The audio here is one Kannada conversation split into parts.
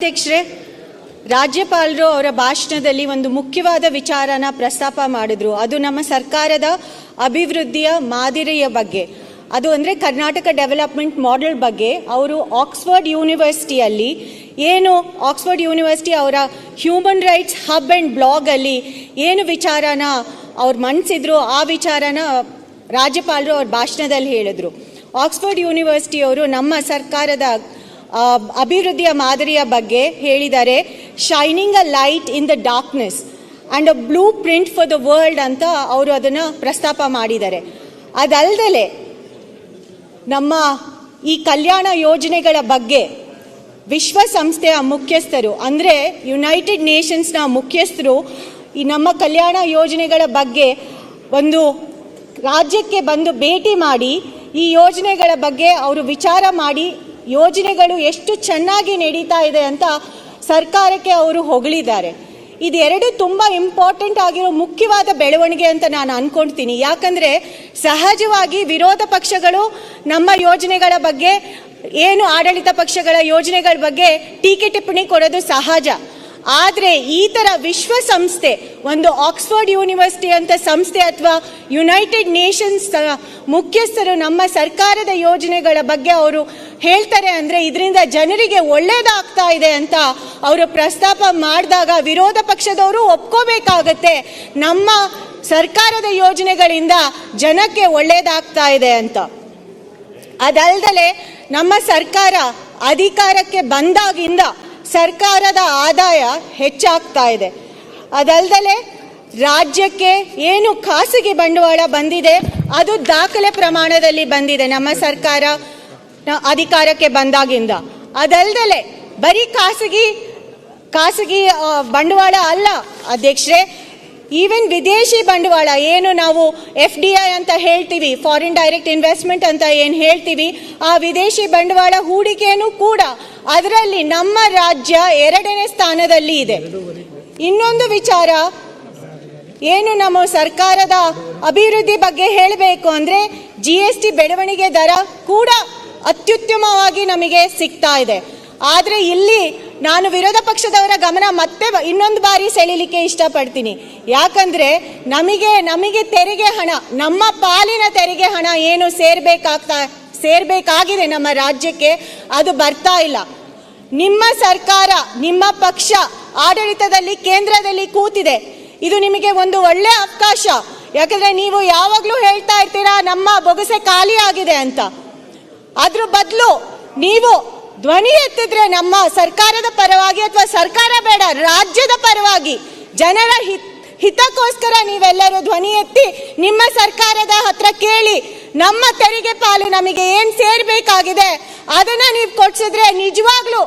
ಅಧ್ಯಕ್ಷರೇ, ರಾಜ್ಯಪಾಲರು ಅವರ ಭಾಷಣದಲ್ಲಿ ಒಂದು ಮುಖ್ಯವಾದ ವಿಚಾರನ ಪ್ರಸ್ತಾಪ ಮಾಡಿದ್ರು. ಅದು ನಮ್ಮ ಸರ್ಕಾರದ ಅಭಿವೃದ್ಧಿಯ ಮಾದರಿಯ ಬಗ್ಗೆ. ಅದು ಅಂದರೆ ಕರ್ನಾಟಕ ಡೆವಲಪ್ಮೆಂಟ್ ಮಾಡೆಲ್ ಬಗ್ಗೆ. ಅವರು ಆಕ್ಸ್ಫರ್ಡ್ ಯೂನಿವರ್ಸಿಟಿಯಲ್ಲಿ ಏನು, ಆಕ್ಸ್ಫರ್ಡ್ ಯೂನಿವರ್ಸಿಟಿ ಅವರ ಹ್ಯೂಮನ್ ರೈಟ್ಸ್ ಹಬ್ ಆ್ಯಂಡ್ ಬ್ಲಾಗಲ್ಲಿ ಏನು ವಿಚಾರನ ಅವ್ರು ಮಂಡಿಸಿದ್ರು ಆ ವಿಚಾರನ ರಾಜ್ಯಪಾಲರು ಅವ್ರ ಭಾಷಣದಲ್ಲಿ ಹೇಳಿದ್ರು. ಆಕ್ಸ್ಫರ್ಡ್ ಯೂನಿವರ್ಸಿಟಿಯವರು ನಮ್ಮ ಸರ್ಕಾರದ ಅಭಿವೃದ್ಧಿಯ ಮಾದರಿಯ ಬಗ್ಗೆ ಹೇಳಿದ್ದಾರೆ shining a light in the darkness and a blueprint for the world ಅಂತ ಅವರು ಅದನ್ನು ಪ್ರಸ್ತಾಪ ಮಾಡಿದ್ದಾರೆ. ಅದಲ್ಲದೆ ನಮ್ಮ ಈ ಕಲ್ಯಾಣ ಯೋಜನೆಗಳ ಬಗ್ಗೆ ವಿಶ್ವಸಂಸ್ಥೆಯ ಮುಖ್ಯಸ್ಥರು, ಅಂದರೆ ಯುನೈಟೆಡ್ ನೇಷನ್ಸ್ನ ಮುಖ್ಯಸ್ಥರು ಈ ನಮ್ಮ ಕಲ್ಯಾಣ ಯೋಜನೆಗಳ ಬಗ್ಗೆ ಒಂದು ರಾಜ್ಯಕ್ಕೆ ಬಂದು ಭೇಟಿ ಮಾಡಿ ಈ ಯೋಜನೆಗಳ ಬಗ್ಗೆ ಅವರು ವಿಚಾರ ಮಾಡಿ ಯೋಜನೆಗಳು ಎಷ್ಟು ಚೆನ್ನಾಗಿ ನಡೀತಾ ಇದೆ ಅಂತ ಸರ್ಕಾರಕ್ಕೆ ಅವರು ಹೊಗಳಿದ್ದಾರೆ. ಇದೆರಡು ತುಂಬ ಇಂಪಾರ್ಟೆಂಟ್ ಆಗಿರೋ ಮುಖ್ಯವಾದ ಬೆಳವಣಿಗೆ ಅಂತ ನಾನು ಅನ್ಕೊಳ್ತೀನಿ ಯಾಕಂದರೆ ಸಹಜವಾಗಿ ವಿರೋಧ ಪಕ್ಷಗಳು ನಮ್ಮ ಯೋಜನೆಗಳ ಬಗ್ಗೆ, ಏನು ಆಡಳಿತ ಪಕ್ಷಗಳ ಯೋಜನೆಗಳ ಬಗ್ಗೆ ಟೀಕೆ ಟಿಪ್ಪಣಿ ಕೊಡೋದು ಸಹಜ. ಆದರೆ ಈ ಥರ ವಿಶ್ವಸಂಸ್ಥೆ, ಒಂದು ಆಕ್ಸ್ಫರ್ಡ್ ಯೂನಿವರ್ಸಿಟಿ ಅಂತ ಸಂಸ್ಥೆ ಅಥವಾ ಯುನೈಟೆಡ್ ನೇಷನ್ಸ್ ಮುಖ್ಯಸ್ಥರು ನಮ್ಮ ಸರ್ಕಾರದ ಯೋಜನೆಗಳ ಬಗ್ಗೆ ಅವರು ಹೇಳ್ತಾರೆ ಅಂದರೆ ಇದರಿಂದ ಜನರಿಗೆ ಒಳ್ಳೇದಾಗ್ತಾ ಇದೆ ಅಂತ ಅವರು ಪ್ರಸ್ತಾಪ ಮಾಡಿದಾಗ ವಿರೋಧ ಪಕ್ಷದವರು ಒಪ್ಕೋಬೇಕಾಗತ್ತೆ. ನಮ್ಮ ಸರ್ಕಾರದ ಯೋಜನೆಗಳಿಂದ ಜನಕ್ಕೆ ಒಳ್ಳೇದಾಗ್ತಾ ಇದೆ ಅಂತ. ಅದಲ್ದಲೆ ನಮ್ಮ ಸರ್ಕಾರ ಅಧಿಕಾರಕ್ಕೆ ಬಂದಾಗಿಂದ ಸರ್ಕಾರದ ಆದಾಯ ಹೆಚ್ಚಾಗ್ತಾ ಇದೆ. ಅದಲ್ದಲೆ ರಾಜ್ಯಕ್ಕೆ ಏನು ಖಾಸಗಿ ಬಂಡವಾಳ ಬಂದಿದೆ, ಅದು ದಾಖಲೆ ಪ್ರಮಾಣದಲ್ಲಿ ಬಂದಿದೆ ನಮ್ಮ ಸರ್ಕಾರ ಅಧಿಕಾರಕ್ಕೆ ಬಂದಾಗಿಂದ. ಅದಲ್ದಲೆ ಬರೀ ಖಾಸಗಿ ಖಾಸಗಿ ಬಂಡವಾಳ ಅಲ್ಲ ಅಧ್ಯಕ್ಷರೇ ಈವನ್ ವಿದೇಶಿ ಬಂಡವಾಳ, ಏನು ನಾವು ಎಫ್ ಡಿ ಐ ಅಂತ ಹೇಳ್ತೀವಿ ಫಾರಿನ್ ಡೈರೆಕ್ಟ್ ಇನ್ವೆಸ್ಟ್ಮೆಂಟ್ ಅಂತ ಏನು ಹೇಳ್ತೀವಿ, ಆ ವಿದೇಶಿ ಬಂಡವಾಳ ಹೂಡಿಕೆಯೂ ಕೂಡ ಅದರಲ್ಲಿ ನಮ್ಮ ರಾಜ್ಯ ಎರಡನೇ ಸ್ಥಾನದಲ್ಲಿ ಇದೆ. ಇನ್ನೊಂದು ವಿಚಾರ, ಏನು ನಮ್ಮ ಸರ್ಕಾರದ ಅಭಿವೃದ್ಧಿ ಬಗ್ಗೆ ಹೇಳಬೇಕು ಅಂದರೆ ಜಿ ಎಸ್ ಟಿ ಬೆಳವಣಿಗೆ ದರ ಕೂಡ ಅತ್ಯುತ್ತಮವಾಗಿ ನಮಗೆ ಸಿಗ್ತಾ ಇದೆ. ಆದರೆ ಇಲ್ಲಿ ನಾನು ವಿರೋಧ ಪಕ್ಷದವರ ಗಮನ ಮತ್ತೆ ಇನ್ನೊಂದು ಬಾರಿ ಸೆಳೀಲಿಕ್ಕೆ ಇಷ್ಟಪಡ್ತೀನಿ. ಯಾಕಂದ್ರೆ ನಮಗೆ ನಮಗೆ ತೆರಿಗೆ ಹಣ, ನಮ್ಮ ಪಾಲಿನ ತೆರಿಗೆ ಹಣ ಏನು ಸೇರ್ಬೇಕಾಗ್ತಾ, ಸೇರ್ಬೇಕಾಗಿದೆ ನಮ್ಮ ರಾಜ್ಯಕ್ಕೆ, ಅದು ಬರ್ತಾ ಇಲ್ಲ. ನಿಮ್ಮ ಸರ್ಕಾರ, ನಿಮ್ಮ ಪಕ್ಷ ಆಡಳಿತದಲ್ಲಿ, ಕೇಂದ್ರದಲ್ಲಿ ಕೂತಿದೆ. ಇದು ನಿಮಗೆ ಒಂದು ಒಳ್ಳೆ ಅವಕಾಶ. ಯಾಕಂದ್ರೆ ನೀವು ಯಾವಾಗಲೂ ಹೇಳ್ತಾ ಇರ್ತೀರಾ, ನಮ್ಮ ಬೊಗಸೆ ಖಾಲಿ ಆಗಿದೆ ಅಂತ. ಅದ್ರ ಬದಲು ನೀವು ಧ್ವನಿ ಎತ್ತಿದ್ರೆ ನಮ್ಮ ಸರ್ಕಾರದ ಪರವಾಗಿ ಅಥವಾ ಸರ್ಕಾರ ಬೇಡ, ರಾಜ್ಯದ ಪರವಾಗಿ ಜನರ ಹಿತ್, ಹಿತಕ್ಕೋಸ್ಕರ ನೀವೆಲ್ಲರೂ ಧ್ವನಿ ಎತ್ತಿ ನಿಮ್ಮ ಸರ್ಕಾರದ ಹತ್ರ ಕೇಳಿ ನಮ್ಮ ತೆರಿಗೆ ಪಾಲು ನಮಗೆ ಏನು ಸೇರಬೇಕಾಗಿದೆ ಅದನ್ನ ನೀವು ಕೊಡ್ಸಿದ್ರೆ ನಿಜವಾಗ್ಲೂ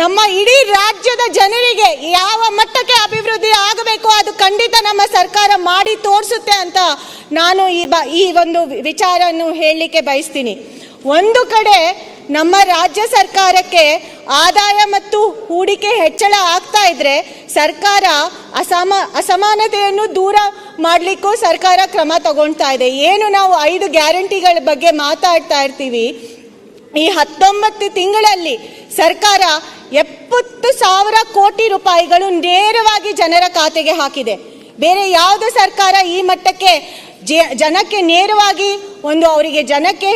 ನಮ್ಮ ಇಡೀ ರಾಜ್ಯದ ಜನರಿಗೆ ಯಾವ ಮಟ್ಟಕ್ಕೆ ಅಭಿವೃದ್ಧಿ ಆಗಬೇಕು ಅದು ಖಂಡಿತ ನಮ್ಮ ಸರ್ಕಾರ ಮಾಡಿ ತೋರಿಸುತ್ತೆ ಅಂತ ನಾನು ಈ ಬ, ಈ ಒಂದು ವಿಚಾರವನ್ನು ಹೇಳಲಿಕ್ಕೆ ಬಯಸ್ತೀನಿ. ಒಂದು ಕಡೆ ನಮ್ಮ ರಾಜ್ಯ ಸರ್ಕಾರಕ್ಕೆ ಆದಾಯ ಮತ್ತು ಹೂಡಿಕೆ ಹೆಚ್ಚಳ ಆಗ್ತಾ ಇದ್ರೆ ಸರ್ಕಾರ ಅಸಮ, ಅಸಮಾನತೆಯನ್ನು ದೂರ ಮಾಡಲಿಕ್ಕೂ ಸರ್ಕಾರ ಕ್ರಮ ತಗೊಳ್ತಾ ಇದೆ. ಏನು ನಾವು ಐದು ಗ್ಯಾರಂಟಿಗಳ ಬಗ್ಗೆ ಮಾತಾಡ್ತಾ ಇರ್ತೀವಿ. ಈ ಹತ್ತೊಂಬತ್ತು ತಿಂಗಳಲ್ಲಿ ಸರ್ಕಾರ ಎಪ್ಪತ್ತು ಸಾವಿರ ಕೋಟಿ ರೂಪಾಯಿಗಳು ನೇರವಾಗಿ ಜನರ ಖಾತೆಗೆ ಹಾಕಿದೆ. ಬೇರೆ ಯಾವುದೇ ಸರ್ಕಾರ ಈ ಮಟ್ಟಕ್ಕೆ ಜನಕ್ಕೆ ನೇರವಾಗಿ ಒಂದು ಅವರಿಗೆ ಜನಕ್ಕೆ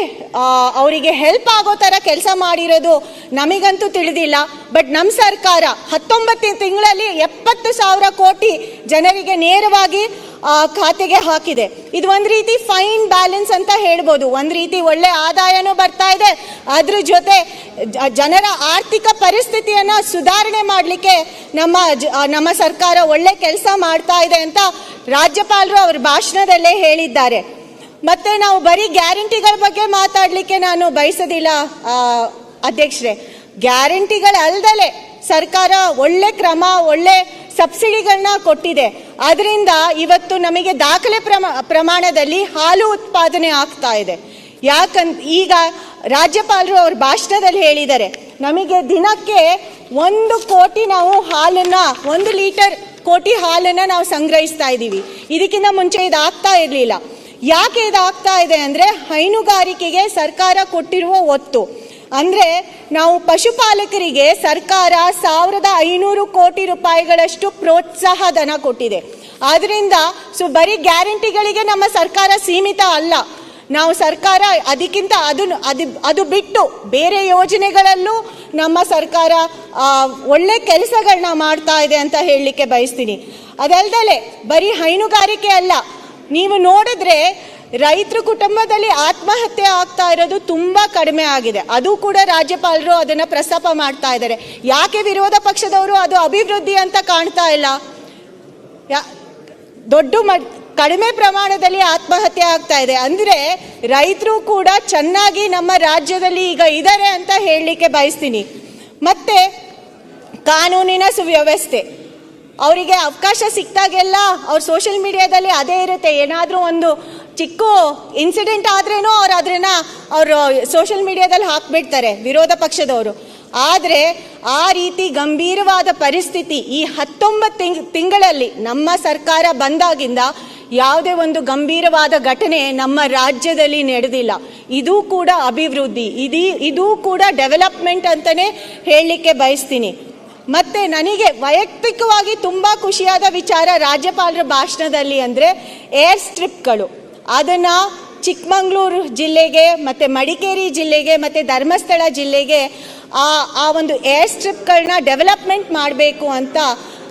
ಅವರಿಗೆ ಹೆಲ್ಪ್ ಆಗೋ ಥರ ಕೆಲಸ ಮಾಡಿರೋದು ನಮಗಂತೂ ತಿಳಿದಿಲ್ಲ. ಬಟ್ ನಮ್ಮ ಸರ್ಕಾರ ಹತ್ತೊಂಬತ್ತು ತಿಂಗಳಲ್ಲಿ ಎಪ್ಪತ್ತು ಸಾವಿರ ಕೋಟಿ ಜನರಿಗೆ ನೇರವಾಗಿ ಖಾತೆಗೆ ಹಾಕಿದೆ. ಇದು ಒಂದು ರೀತಿ ಫೈನ್ ಬ್ಯಾಲೆನ್ಸ್ ಅಂತ ಹೇಳ್ಬೋದು. ಒಂದು ರೀತಿ ಒಳ್ಳೆ ಆದಾಯನೂ ಬರ್ತಾ ಇದೆ. ಅದ್ರ ಜೊತೆ ಜನರ ಆರ್ಥಿಕ ಪರಿಸ್ಥಿತಿಯನ್ನು ಸುಧಾರಣೆ ಮಾಡಲಿಕ್ಕೆ ನಮ್ಮ ನಮ್ಮ ಸರ್ಕಾರ ಒಳ್ಳೆ ಕೆಲಸ ಮಾಡ್ತಾ ಇದೆ ಅಂತ ರಾಜ್ಯಪಾಲರು ಅವ್ರ ಭಾಷಣದಲ್ಲೇ ಹೇಳಿದ್ದಾರೆ. ಮತ್ತೆ ನಾವು ಬರೀ ಗ್ಯಾರಂಟಿಗಳ ಬಗ್ಗೆ ಮಾತಾಡಲಿಕ್ಕೆ ನಾನು ಬಯಸೋದಿಲ್ಲ ಅಧ್ಯಕ್ಷರೇ. ಗ್ಯಾರಂಟಿಗಳಲ್ದಲೆ ಸರ್ಕಾರ ಒಳ್ಳೆ ಕ್ರಮ, ಒಳ್ಳೆ ಸಬ್ಸಿಡಿಗಳನ್ನ ಕೊಟ್ಟಿದೆ. ಅದರಿಂದ ಇವತ್ತು ನಮಗೆ ದಾಖಲೆ ಪ್ರಮ, ಪ್ರಮಾಣದಲ್ಲಿ ಹಾಲು ಉತ್ಪಾದನೆ ಆಗ್ತಾ ಇದೆ. ಯಾಕಂತ ಈಗ ರಾಜ್ಯಪಾಲರು ಅವ್ರ ಭಾಷಣದಲ್ಲಿ ಹೇಳಿದ್ದಾರೆ, ನಮಗೆ ದಿನಕ್ಕೆ ಒಂದು ಕೋಟಿ ನಾವು ಹಾಲನ್ನ, ಒಂದು ಲೀಟರ್ ಕೋಟಿ ಹಾಲನ್ನ ನಾವು ಸಂಗ್ರಹಿಸ್ತಾ ಇದ್ದೀವಿ. ಇದಕ್ಕಿಂತ ಮುಂಚೆ ಇದು ಆಗ್ತಾ ಇರಲಿಲ್ಲ. ಯಾಕೆ ಇದಾಗ್ತಾ ಇದೆ ಅಂದರೆ ಹೈನುಗಾರಿಕೆಗೆ ಸರ್ಕಾರ ಕೊಟ್ಟಿರುವ ಒತ್ತು. ಅಂದರೆ ನಾವು ಪಶುಪಾಲಕರಿಗೆ ಸರ್ಕಾರ ಸಾವಿರದ ಐನೂರು ಕೋಟಿ ರೂಪಾಯಿಗಳಷ್ಟು ಪ್ರೋತ್ಸಾಹ ಧನ ಕೊಟ್ಟಿದೆ. ಆದ್ದರಿಂದ ಸೊ ಬರೀ ಗ್ಯಾರಂಟಿಗಳಿಗೆ ನಮ್ಮ ಸರ್ಕಾರ ಸೀಮಿತ ಅಲ್ಲ. ನಾವು ಸರ್ಕಾರ ಅದಕ್ಕಿಂತ ಅದನ್ನು ಅದು ಅದು ಬಿಟ್ಟು ಬೇರೆ ಯೋಜನೆಗಳಲ್ಲೂ ನಮ್ಮ ಸರ್ಕಾರ ಒಳ್ಳೆ ಕೆಲಸಗಳನ್ನ ಮಾಡ್ತಾ ಇದೆ ಅಂತ ಹೇಳಲಿಕ್ಕೆ ಬಯಸ್ತೀನಿ. ಅದಲ್ದಲೆ ಬರೀ ಹೈನುಗಾರಿಕೆ ಅಲ್ಲ ನೀವು ನೋಡಿದ್ರೆ ರೈತರ ಕುಟುಂಬದಲ್ಲಿ ಆತ್ಮಹತ್ಯೆ ಆಗ್ತಾ ಇರೋದು ತುಂಬ ಕಡಿಮೆ ಆಗಿದೆ. ಅದು ಕೂಡ ರಾಜ್ಯಪಾಲರು ಅದನ್ನು ಪ್ರಸ್ತಾಪ ಮಾಡ್ತಾ ಇದ್ದಾರೆ. ಯಾಕೆ ವಿರೋಧ ಪಕ್ಷದವರು ಅದು ಅಭಿವೃದ್ಧಿ ಅಂತ ಕಾಣ್ತಾ ಇಲ್ಲ? ದೊಡ್ಡ ಮಟ್, ಕಡಿಮೆ ಪ್ರಮಾಣದಲ್ಲಿ ಆತ್ಮಹತ್ಯೆ ಆಗ್ತಾ ಇದೆ. ಅಂದರೆ ರೈತರು ಕೂಡ ಚೆನ್ನಾಗಿ ನಮ್ಮ ರಾಜ್ಯದಲ್ಲಿ ಈಗ ಇದ್ದಾರೆ ಅಂತ ಹೇಳಲಿಕ್ಕೆ ಬಯಸ್ತೀನಿ. ಮತ್ತೆ ಕಾನೂನಿನ ಸುವ್ಯವಸ್ಥೆ. ಅವರಿಗೆ ಅವಕಾಶ ಸಿಕ್ತಾಗೆಲ್ಲ ಅವ್ರು ಸೋಷಿಯಲ್ ಮೀಡಿಯಾದಲ್ಲಿ ಅದೇ ಇರುತ್ತೆ. ಏನಾದರೂ ಒಂದು ಚಿಕ್ಕ ಇನ್ಸಿಡೆಂಟ್ ಆದ್ರೇನೋ ಅವ್ರು ಅದನ್ನ ಅವರು ಸೋಷಿಯಲ್ ಮೀಡಿಯಾದಲ್ಲಿ ಹಾಕ್ಬಿಡ್ತಾರೆ, ವಿರೋಧ ಪಕ್ಷದವರು. ಆದರೆ ಆ ರೀತಿ ಗಂಭೀರವಾದ ಪರಿಸ್ಥಿತಿ ಈ ಹತ್ತೊಂಬತ್ತು ತಿಂಗ್, ತಿಂಗಳಲ್ಲಿ ನಮ್ಮ ಸರ್ಕಾರ ಬಂದಾಗಿಂದ ಯಾವುದೇ ಒಂದು ಗಂಭೀರವಾದ ಘಟನೆ ನಮ್ಮ ರಾಜ್ಯದಲ್ಲಿ ನಡೆದಿಲ್ಲ. ಇದು ಕೂಡ ಅಭಿವೃದ್ಧಿ. ಇದೀ ಇದೂ ಕೂಡ ಡೆವಲಪ್ಮೆಂಟ್ ಅಂತಲೇ ಹೇಳಲಿಕ್ಕೆ ಬಯಸ್ತೀನಿ. ಮತ್ತೆ ನನಗೆ ವೈಯಕ್ತಿಕವಾಗಿ ತುಂಬ ಖುಷಿಯಾದ ವಿಚಾರ ರಾಜ್ಯಪಾಲರ ಭಾಷಣದಲ್ಲಿ ಅಂದರೆ ಏರ್ ಸ್ಟ್ರಿಪ್ಗಳು ಅದನ್ನು ಚಿಕ್ಕಮಂಗ್ಳೂರು ಜಿಲ್ಲೆಗೆ ಮತ್ತು ಮಡಿಕೇರಿ ಜಿಲ್ಲೆಗೆ ಮತ್ತು ಧರ್ಮಸ್ಥಳ ಜಿಲ್ಲೆಗೆ ಆ ಆ ಒಂದು ಏರ್ ಸ್ಟ್ರಿಪ್ಗಳನ್ನ ಡೆವಲಪ್ಮೆಂಟ್ ಮಾಡಬೇಕು ಅಂತ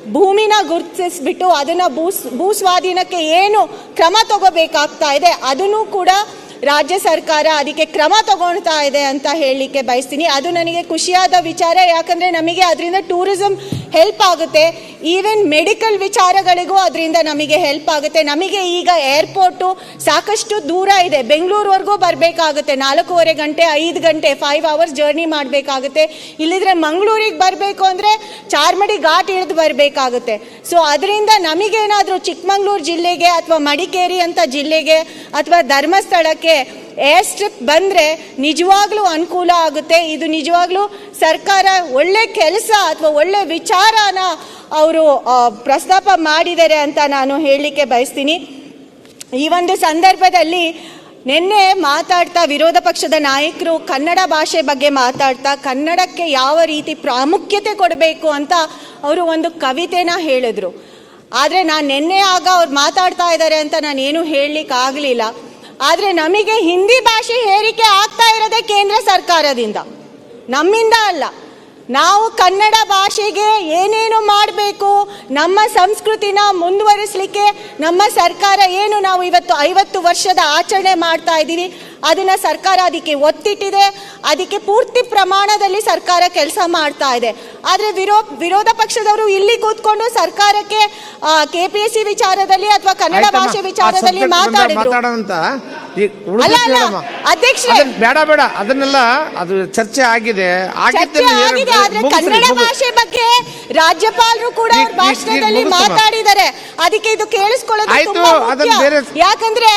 ಭೂಮಿನ ಗುರುತಿಸ್ಬಿಟ್ಟು ಅದನ್ನು ಭೂ ಭೂ ಸ್ವಾಧೀನಕ್ಕೆ ಏನು ಕ್ರಮ ತಗೋಬೇಕಾಗ್ತಾ ಇದೆ ಅದನ್ನು ಕೂಡ ರಾಜ್ಯ ಸರ್ಕಾರ ಅದಕ್ಕೆ ಕ್ರಮ ತಗೊಳ್ತಾ ಇದೆ ಅಂತ ಹೇಳಲಿಕ್ಕೆ ಬಯಸ್ತೀನಿ. ಅದು ನನಗೆ ಖುಷಿಯಾದ ವಿಚಾರ, ಯಾಕಂದರೆ ನಮಗೆ ಅದರಿಂದ ಟೂರಿಸಂ ಹೆಲ್ಪ್ ಆಗುತ್ತೆ. ಈವನ್ ಮೆಡಿಕಲ್ ವಿಚಾರಗಳಿಗೂ ಅದರಿಂದ ನಮಗೆ ಹೆಲ್ಪ್ ಆಗುತ್ತೆ. ನಮಗೆ ಈಗ ಏರ್ಪೋರ್ಟು ಸಾಕಷ್ಟು ದೂರ ಇದೆ. ಬೆಂಗಳೂರುವರೆಗೂ ಬರಬೇಕಾಗುತ್ತೆ. ನಾಲ್ಕೂವರೆ ಗಂಟೆ, ಐದು ಗಂಟೆ ಫೈವ್ ಅವರ್ಸ್ ಜರ್ನಿ ಮಾಡಬೇಕಾಗುತ್ತೆ. ಇಲ್ಲಿದ್ರೆ ಮಂಗಳೂರಿಗೆ ಬರಬೇಕು ಅಂದರೆ ಚಾರ್ಮಡಿ ಘಾಟ್ ಇಳಿದು ಬರಬೇಕಾಗುತ್ತೆ. ಸೊ ಅದರಿಂದ ನಮಗೇನಾದರೂ ಚಿಕ್ಕಮಂಗ್ಳೂರು ಜಿಲ್ಲೆಗೆ ಅಥವಾ ಮಡಿಕೇರಿ ಅಂತ ಜಿಲ್ಲೆಗೆ ಅಥವಾ ಧರ್ಮಸ್ಥಳಕ್ಕೆ ಏರ್ ಸ್ಟ್ರಿಪ್ ಬಂದರೆ ನಿಜವಾಗ್ಲೂ ಅನುಕೂಲ ಆಗುತ್ತೆ. ಇದು ನಿಜವಾಗ್ಲೂ ಸರ್ಕಾರ ಒಳ್ಳೆ ಕೆಲಸ ಅಥವಾ ಒಳ್ಳೆ ವಿಚಾರನ ಅವರು ಪ್ರಸ್ತಾಪ ಮಾಡಿದ್ದಾರೆ ಅಂತ ನಾನು ಹೇಳಲಿಕ್ಕೆ ಬಯಸ್ತೀನಿ. ಈ ಒಂದು ಸಂದರ್ಭದಲ್ಲಿ ನಿನ್ನೆ ಮಾತಾಡ್ತಾ ವಿರೋಧ ಪಕ್ಷದ ನಾಯಕರು ಕನ್ನಡ ಭಾಷೆ ಬಗ್ಗೆ ಮಾತಾಡ್ತಾ ಕನ್ನಡಕ್ಕೆ ಯಾವ ರೀತಿ ಪ್ರಾಮುಖ್ಯತೆ ಕೊಡಬೇಕು ಅಂತ ಅವರು ಒಂದು ಕವಿತೆನ ಹೇಳಿದ್ರು. ಆದರೆ ನಾನು ನಿನ್ನೆ ಆಗ ಅವ್ರು ಮಾತಾಡ್ತಾ ಇದ್ದಾರೆ ಅಂತ ನಾನು ಏನು ಹೇಳಲಿಕ್ಕೆ ಆಗಲಿಲ್ಲ ಆದರೆ ನಮಗೆ ಹಿಂದಿ ಭಾಷೆ ಹೇರಿಕೆ ಆಗ್ತಾ ಇರೋದೇ ಕೇಂದ್ರ ಸರ್ಕಾರದಿಂದ. ನಮ್ಮಿಂದ ಅಲ್ಲ. ನಾವು ಕನ್ನಡ ಭಾಷೆಗೆ ಏನೇನು ಮಾಡಬೇಕು, ನಮ್ಮ ಸಂಸ್ಕೃತಿನ ಮುಂದುವರಿಸಲಿಕ್ಕೆ ನಮ್ಮ ಸರ್ಕಾರ ಏನು ನಾವು ಇವತ್ತು ಐವತ್ತು ವರ್ಷದ ಆಚರಣೆ ಮಾಡ್ತಾ ಇದ್ದೀವಿ ಅದನ್ನ ಸರ್ಕಾರ ಅದಕ್ಕೆ ಒತ್ತಿಟ್ಟಿದೆ ಅದಕ್ಕೆ ಪೂರ್ತಿ ಪ್ರಮಾಣದಲ್ಲಿ ಸರ್ಕಾರ ಕೆಲಸ ಮಾಡ್ತಾ ಇದೆ. ಆದರೆ ವಿರೋ ವಿರೋಧ ಪಕ್ಷದವರು ಇಲ್ಲಿ ಕೂತ್ಕೊಂಡು ಸರ್ಕಾರಕ್ಕೆ ಕೆ ಪಿ ಎಸ್ ಸಿ ವಿಚಾರದಲ್ಲಿ ಅಥವಾ ಕನ್ನಡ ಭಾಷೆ ವಿಚಾರದಲ್ಲಿ ಮಾತಾಡಿದ್ರು. ಮಾತಾಡೋಣಂತ ಅಲ್ಲ ಅಲ್ಲ ಅಧ್ಯಕ್ಷರೇ. ಬೇಡ ಬೇಡ. ಅದನ್ನೆಲ್ಲ ಅದು ಚರ್ಚೆ ಆಗಿದೆ. ಆದ್ರೆ ಕನ್ನಡ ಭಾಷೆ ಬಗ್ಗೆ ರಾಜ್ಯಪಾಲರು ಕೂಡ ಅವ್ರ ಭಾಷಣದಲ್ಲಿ ಮಾತಾಡಿದ್ದಾರೆ. ಅದಕ್ಕೆ ಇದು ಕೇಳಿಸ್ಕೊಳ್ಳೋದು ತುಂಬಾ ಮುಖ್ಯ. ಯಾಕಂದ್ರೆ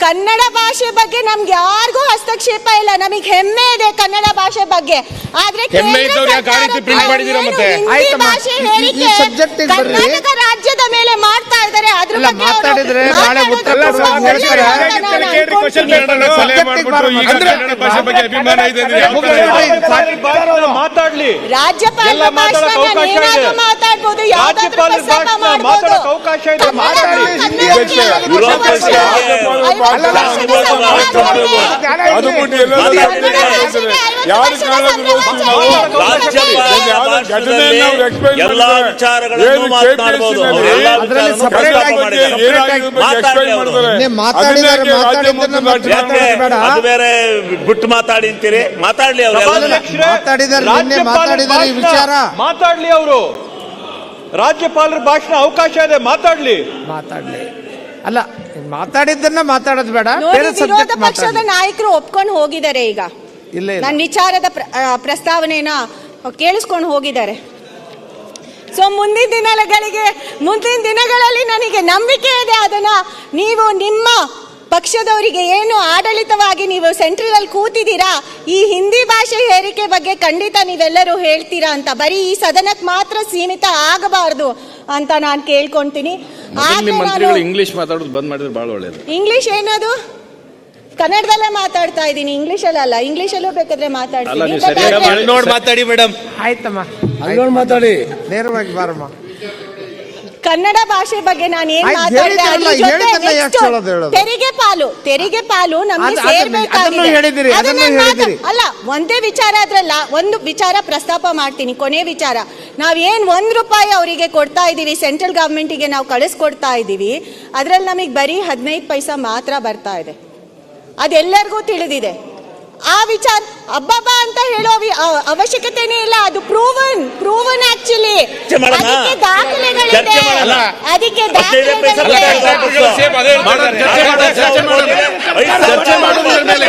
ಕನ್ನಡ ಭಾಷೆ ಬಗ್ಗೆ ನಮ್ಗೆ ಯಾರಿಗೂ ಹಸ್ತಕ್ಷೇಪ ಇಲ್ಲ ನಮಗೆ ಹೆಮ್ಮೆ ಇದೆ ಕನ್ನಡ ಭಾಷೆ ಬಗ್ಗೆ ಆದ್ರೆ ಹೆಮ್ಮೆ ಕೇಂದ್ರ ಇದ್ದವ್ರು ಯಾಕೆ ಆ ರೀತಿ print ಮಾಡಿದ್ದೀರಾ ಮತ್ತೆ? ಆಯ್ತಮ್ಮ, ಭಾಷೆ ಈ- ಈ ಹೇರಿಕೆ subject ಗೆ ಬರ್ರಿ. ಕರ್ನಾಟಕ ರಾಜ್ಯದ ಮೇಲೆ ಮಾಡ್ತಾ ಇದ್ದಾರೆ ಅದ್ರ ಇಲ್ಲ, ಬಗ್ಗೆ ಅವ್ರು ಮಾತಾಡಿದ್ರೆ ನಾಳೆ ಮಾತಾಡೋದು ಉತ್ತರ ತುಂಬಾ ಕೊಡುವಾಗ ಒಳ್ಳೆಯದು ಹೇಳ್ತಾರೆ. ಅಂತ ನಾನು ಅನ್ಕೊಳ್ತೀನಿ. ಸಲಹೆ ಮಾಡ್ಬಿಟ್ಟು ಈಗ ಅಂದ್ರೆ- ಕನ್ನಡ ಭಾಷೆ ಬಗ್ಗೆ ಅಭಿಮಾನ ಇದೆ ಅಂದ್ರೆ ಯಾವ ತರ ಮುಗಿಸ್ರಿ. ಇದೆ? ಮಾತಾಡ್ಲಿ ರಾಜ್ಯಪಾಲ ಎಲ್ಲ ಮಾತಾಡಕ್ ಭಾಷಣ ಅವಕಾಶ ಏನಾದ್ರೂ ಇದೆ. ಮಾತಾಡ್ಬೋದು ಯಾವ್ದಾದ್ರು ರಾಜ್ಯಪಾಲರ ಪ್ರಸ್ತಾಪ ಭಾಷಣ ಮಾಡ್ಬೋದು. ಮಾತಾಡಕ್ ಅವಕಾಶ ಇದೆ. ಕನ್ನಡ- ಮಾತಾಡಿ. ವಿರೋಧ ಪಕ್ಷ ಅದು ಬಿಟ್ಟು ಯಾರು ಎಲ್ಲಾ ವಿಚಾರಗಳನ್ನು ಮಾತನಾಡಬಹುದು. ಅದು ಬೇರೆ ಬಿಟ್ಟು ಮಾತಾಡಿ ಅಂತೀರಿ ಮಾತಾಡ್ಲಿ ಅವರು ಮಾತಾಡಿದ್ದಾರೆ, ಈ ವಿಚಾರ. ಮಾತಾಡ್ಲಿ ಅವರು ರಾಜ್ಯಪಾಲರ ಭಾಷಣ ಅವಕಾಶ ಇದೆ ಮಾತಾಡ್ಲಿ ಮಾತಾಡ್ಲಿ ಅಲ್ಲ ಮಾತಾಡಿದ್ದನ್ನ ಮಾತಾಡೋದು ಬೇಡ. ಬೇರೆ ವಿರೋಧ ಪಕ್ಷದ ಮಾತಾಡಿ. ನಾಯಕರು ಒಪ್ಕೊಂಡು ಹೋಗಿದ್ದಾರೆ ಈಗ. ಇಲ್ಲ ಇಲ್ಲ. ನನ್ನ ವಿಚಾರದ ಪ್ರ- ಆ, ಪ್ರಸ್ತಾವನೆನ ಕೇಳಿಸ್ಕೊಂಡು ಹೋಗಿದ್ದಾರೆ. ಸೊ ಮುಂದಿನ ದಿನಗಳಿಗೆ ಮುಂದಿನ ದಿನಗಳಲ್ಲಿ ನನಗೆ ನಂಬಿಕೆ ಇದೆ. ಅದನ್ನ ನೀವು ನಿಮ್ಮ ಪಕ್ಷದವರಿಗೆ ಏನು ಆಡಳಿತವಾಗಿ ನೀವು ಸೆಂಟ್ರಲ್ ಅಲ್ಲಿ ಕೂತಿದ್ದೀರಾ? ಈ ಹಿಂದಿ ಭಾಷೆ ಹೇರಿಕೆ ಬಗ್ಗೆ ಖಂಡಿತ ನೀವೆಲ್ಲರೂ ಹೇಳ್ತೀರಾ ಅಂತ. ಬರೀ ಈ ಸದನಕ್ಕೆ ಮಾತ್ರ ಸೀಮಿತ ಆಗಬಾರ್ದು ಅಂತ ನಾನು ಕೇಳ್ಕೊಂತೀನಿ. ಇಂಗ್ಲಿಷ್ ಮಾತಾಡೋದು ಬಂದ್ ಮಾಡಿದ್ರೆ ಬಹಳ ಒಳ್ಳೇದು. ಇಂಗ್ಲಿಷ್ ಏನದು? ಕನ್ನಡದಲ್ಲೇ ಮಾತಾಡ್ತಾ ಇದ್ದೀನಿ. ಇಂಗ್ಲಿಷ್ ಅಲ್ಲ ಇಂಗ್ಲಿಷಲ್ಲೂ ಬೇಕಾದ್ರೆ ಮಾತಾಡ್ತೀನಿ. ನೋಡಿ ಮಾತಾಡಿ. ಮೇಡಮ್. ಆಯ್ತಮ್ಮ. ಮಾತಾಡಿ. ನೇರವಾಗಿ ಬಾರಮ್ಮ. ಕನ್ನಡ ಭಾಷೆ ಬಗ್ಗೆ ನಾನು ಏನ್ ಆಯ್ತು, ಮಾತಾಡಿದೆ ಹೇಳಿದ್ರಲ್ಲ, ಅದ್ರ ಜೊತೆ ಹೇಳಿದ್ದನ್ನ next ಯಾಕೆ ಹೇಳೋದು ಹೇಳೋದು? ತೆರಿಗೆ ಪಾಲು ತೆರಿಗೆ ಪಾಲು ನಮ್ಗೆ ಅದು- ಅದನ್ನ- ಸೇರ್ಬೇಕಾಗಿದೆ ಅದನ್ನು ಹೇಳಿದಿರಿ, ಅದನ್ನ ಅದನ್ನು ಮಾತಾ- ಹೇಳಿದಿರಿ. ಅಲ್ಲ ಒಂದೇ ವಿಚಾರ ಅದ್ರಲ್ಲ ಒಂದು ವಿಚಾರ ಪ್ರಸ್ತಾಪ ಮಾಡ್ತೀನಿ ಕೊನೆ ವಿಚಾರ ನಾವ್ ಏನ್ ಒಂದ್ ರೂಪಾಯಿ ಅವರಿಗೆ ಕೊಡ್ತಾ ಇದೀವಿ ಸೆಂಟ್ರಲ್ ಗವರ್ಮೆಂಟಿಗೆ ನಾವು ಕಳಿಸ್ಕೊಡ್ತಾ ಇದೀವಿ ಅದ್ರಲ್ಲಿ ನಮಗೆ ಬರೀ ಹದಿನೈದು ಪೈಸಾ ಮಾತ್ರ ಬರ್ತಾ ಇದೆ ಅದೆಲ್ಲರಿಗೂ ತಿಳಿದಿದೆ ಆ ವಿಚಾರ ಅಬ್ಬಬ್ಬ ಅಂತ ಹೇಳೋವಿ ಅವಶ್ಯಕತೆನೇ ಇಲ್ಲ. ಅದು ಪ್ರೂವನ್ ಪ್ರೂವನ್ ಆಕ್ಚುಲಿ? ಅದಕ್ಕೆ ದಾಖಲೆಗಳಿದೆ? ಅದಕ್ಕೆ ದಾಖಲೆಗಳಿದೆ. ಬರ್ತಾ ಇದೆ. ಸೇಮ್ ಅದೇ ಹೇಳ್ತಾ ಇದ್ದಾರೆ. ಚರ್ಚೆ ಮಾಡೋದು ಚರ್ಚೆ ಮಾಡೋದ್ರ ಮೇಲೆ